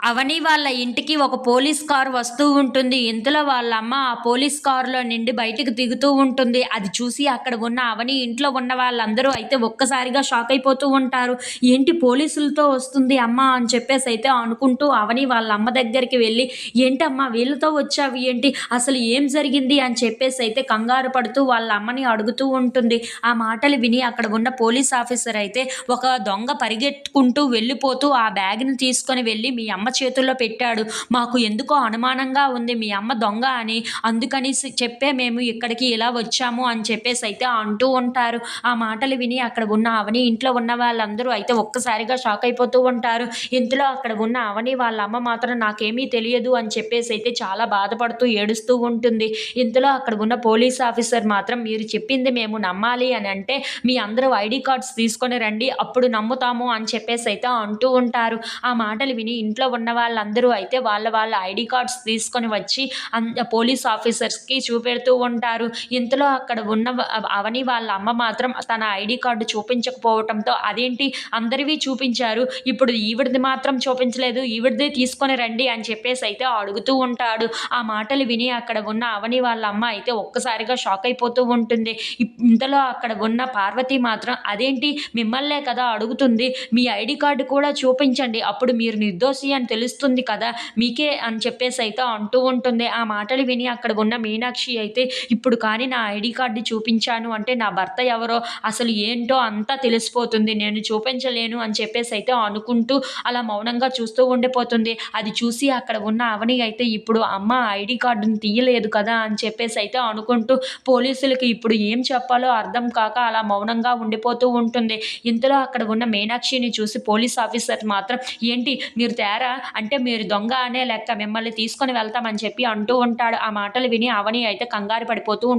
అవని వాళ్ళ ఇంటికి ఒక పోలీస్ కారు వస్తూ ఉంటుంది. ఇంతలో వాళ్ళ అమ్మ ఆ పోలీస్ కారులో నుండి బయటకు దిగుతూ ఉంటుంది. అది చూసి అక్కడ ఉన్న అవని ఇంట్లో ఉన్న వాళ్ళందరూ అయితే ఒక్కసారిగా షాక్ అయిపోతూ ఉంటారు. ఏంటి పోలీసులతో వస్తుంది అమ్మ అని చెప్పేసి అయితే అనుకుంటూ అవని వాళ్ళ అమ్మ దగ్గరికి వెళ్ళి ఏంటమ్మా వీళ్ళతో వచ్చావు ఏంటి? అసలు ఏం జరిగింది? అని చెప్పేసి అయితే కంగారు పడుతూ వాళ్ళ అమ్మని అడుగుతూ ఉంటుంది. ఆ మాటలు విని అక్కడ ఉన్న పోలీస్ ఆఫీసర్ అయితే ఒక దొంగ పరిగెట్టుకుంటూ వెళ్ళిపోతూ ఆ బ్యాగ్ని తీసుకొని వెళ్ళి మీ అమ్మ చేతుల్లో పెట్టాడు. మాకు ఎందుకో అనుమానంగా ఉంది. మీ అమ్మ దొంగ అని. అందుకని చెప్పే మేము ఇక్కడికి ఇలా వచ్చాము అని చెప్పేసి అయితే అంటూ ఉంటారు. ఆ మాటలు విని అక్కడ ఉన్న అవని ఇంట్లో ఉన్న వాళ్ళందరూ అయితే ఒక్కసారిగా షాక్ అయిపోతూ ఉంటారు. ఇంతలో అక్కడ ఉన్న అవని వాళ్ళ అమ్మ మాత్రం నాకేమీ తెలియదు అని చెప్పేసి అయితే చాలా బాధపడుతూ ఏడుస్తూ ఉంటుంది. ఇంతలో అక్కడ ఉన్న పోలీస్ ఆఫీసర్ మాత్రం మీరు చెప్పింది మేము నమ్మాలి అని అంటే మీ అందరూ ఐడి కార్డ్స్ తీసుకొని రండి. అప్పుడు నమ్ముతాము అని చెప్పేసి అయితే అంటూ ఉంటారు. ఆ మాటలు విని ఇంట్లో ఉన్న వాళ్ళందరూ అయితే వాళ్ళ వాళ్ళ ఐడి కార్డ్స్ తీసుకొని వచ్చి పోలీస్ ఆఫీసర్స్కి చూపెడుతూ ఉంటారు. ఇంతలో అక్కడ ఉన్న అవని వాళ్ళ అమ్మ మాత్రం తన ఐడి కార్డు చూపించకపోవటంతో అదేంటి అందరివి చూపించారు. ఇప్పుడు ఈవిడిది మాత్రం చూపించలేదు ఈవిడిది తీసుకొని రండి అని చెప్పేసి అయితే అడుగుతూ ఉంటాడు. ఆ మాటలు విని అక్కడ ఉన్న అవని వాళ్ళ అమ్మ అయితే ఒక్కసారిగా షాక్ అయిపోతూ ఉంటుంది. ఇంతలో అక్కడ ఉన్న పార్వతి మాత్రం అదేంటి మిమ్మల్నే కదా అడుగుతుంది మీ ఐడి కార్డు కూడా చూపించండి అప్పుడు మీరు నిర్దోషి అని తెలుస్తుంది కదా? మీకే అని చెప్పేసి అయితే అంటూ ఉంటుంది. ఆ మాటలు విని అక్కడ ఉన్న మీనాక్షి అయితే ఇప్పుడు కానీ నా ఐడి కార్డు చూపించాను అంటే నా భర్త ఎవరో? అసలు ఏంటో అంతా తెలిసిపోతుంది. నేను చూపించలేను అని చెప్పేసి అయితే అనుకుంటూ అలా మౌనంగా చూస్తూ ఉండిపోతుంది. అది చూసి అక్కడ ఉన్న అవని అయితే ఇప్పుడు అమ్మ ఐడి కార్డుని తీయలేదు కదా అని చెప్పేసి అయితే అనుకుంటూ పోలీసులకి ఇప్పుడు ఏం చెప్పాలో అర్థం కాక అలా మౌనంగా ఉండిపోతూ ఉంటుంది. ఇంతలో అక్కడ ఉన్న మీనాక్షిని చూసి పోలీస్ ఆఫీసర్ మాత్రం ఏంటి మీరు తేరా? అంటే మీరు దొంగ అనే లెక్క మిమ్మల్ని తీసుకొని వెళ్తామని చెప్పి అంటూ ఉంటాడు. ఆ మాటలు విని అవని అయితే కంగారు పడిపోతూ